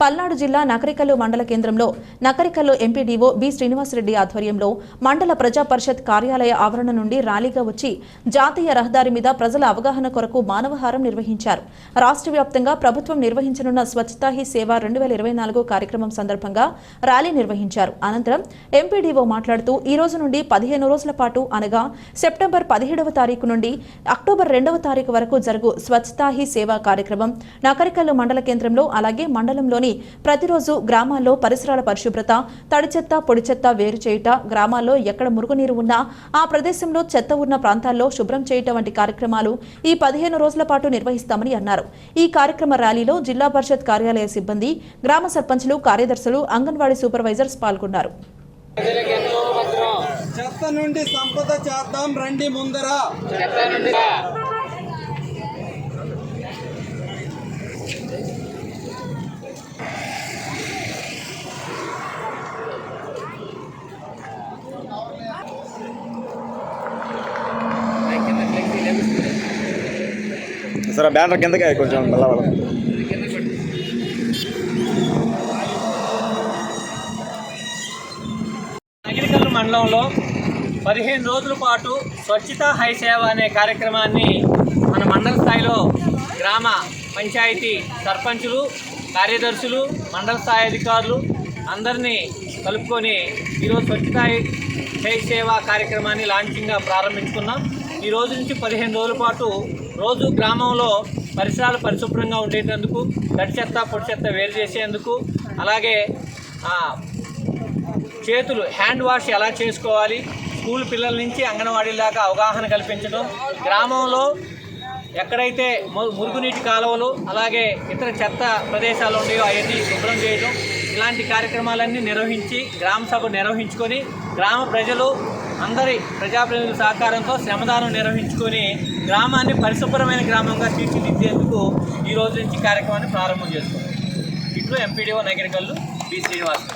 పల్నాడు జిల్లా నకరికల్లు మండల కేంద్రంలో నకరికల్లు ఎంపీడీఓ బి శ్రీనివాసరెడ్డి ఆధ్వర్యంలో మండల ప్రజా పరిషత్ కార్యాలయ ఆవరణ నుండి ర్యాలీగా వచ్చి జాతీయ రహదారి మీద ప్రజల అవగాహన కొరకు మానవహారం నిర్వహించారు. రాష్ట్ర వ్యాప్తంగా ప్రభుత్వం నిర్వహించనున్న స్వచ్ఛతా హీ సేవ రెండు వేల ఇరవై నాలుగు కార్యక్రమం సందర్భంగా ర్యాలీ నిర్వహించారు. అనంతరం ఎంపీడీఓ మాట్లాడుతూ ఈ రోజు నుండి పదిహేను రోజుల పాటు అనగా సెప్టెంబర్ పదిహేడవ తారీఖు నుండి అక్టోబర్ రెండవ తారీఖు వరకు జరుగు స్వచ్ఛతా హీ సేవా కార్యక్రమం నకరికల్లు మండల కేంద్రంలో అలాగే మండలంలోని ప్రతిరోజు గ్రామాల్లో పరిసరాల పరిశుభ్రత తడి చెత్త పొడి చెత్త వేరు చేయుట గ్రామాల్లో ఎక్కడ మురుగునీరు ఉన్నా ఆ ప్రదేశంలో చెత్త ఉన్న ప్రాంతాల్లో శుభ్రం చేయటం వంటి కార్యక్రమాలు ఈ పదిహేను రోజుల పాటు నిర్వహిస్తామని అన్నారు. ఈ కార్యక్రమ ర్యాలీలో జిల్లా పరిషత్ కార్యాలయ సిబ్బంది గ్రామ సర్పంచులు కార్యదర్శులు అంగన్వాడీ సూపర్వైజర్స్ పాల్గొన్నారు. చెత్త నుండి సంపద చేద్దాం రండి ముందర. సరే బ్యానర్ కిందకే కొంచెం వెళ్ళవాలి నగిరికల్లు మండలంలో పదిహేను రోజుల పాటు స్వచ్ఛత హై సేవ అనే కార్యక్రమాన్ని మన మండల స్థాయిలో గ్రామ పంచాయతీ సర్పంచులు కార్యదర్శులు మండల స్థాయి అధికారులు అందరినీ కలుపుకొని ఈరోజు స్వచ్ఛత హై సేవ కార్యక్రమాన్ని లాంఛింగ్గా ప్రారంభించుకున్నాం. ఈ రోజు నుంచి పదిహేను రోజుల పాటు రోజు గ్రామంలో పరిసరాలు పరిశుభ్రంగా ఉండేటందుకు తడి చెత్త పొడి చెత్త వేరు చేసేందుకు అలాగే చేతులు హ్యాండ్ వాష్ ఎలా చేసుకోవాలి స్కూల్ పిల్లల నుంచి అంగన్వాడీ దాకా అవగాహన కల్పించడం గ్రామంలో ఎక్కడైతే ము- మురుగునీటి కాలువలు అలాగే ఇతర చెత్త ప్రదేశాలు ఉన్నాయో అవన్నీ శుభ్రం చేయడం ఇలాంటి కార్యక్రమాలన్నీ నిర్వహించి గ్రామ సభ నిర్వహించుకొని గ్రామ ప్రజలు అందరి ప్రజాప్రతినిధుల సహకారంతో శ్రమదానం నిర్వహించుకొని గ్రామాన్ని పరిశుభ్రమైన గ్రామంగా తీర్చిదిద్దేందుకు ఈ రోజు నుంచి కార్యక్రమాన్ని ప్రారంభం చేసుకున్నాం ఇట్లు ఎంపీడీఓ నగరికల్లు బి శ్రీనివాస్.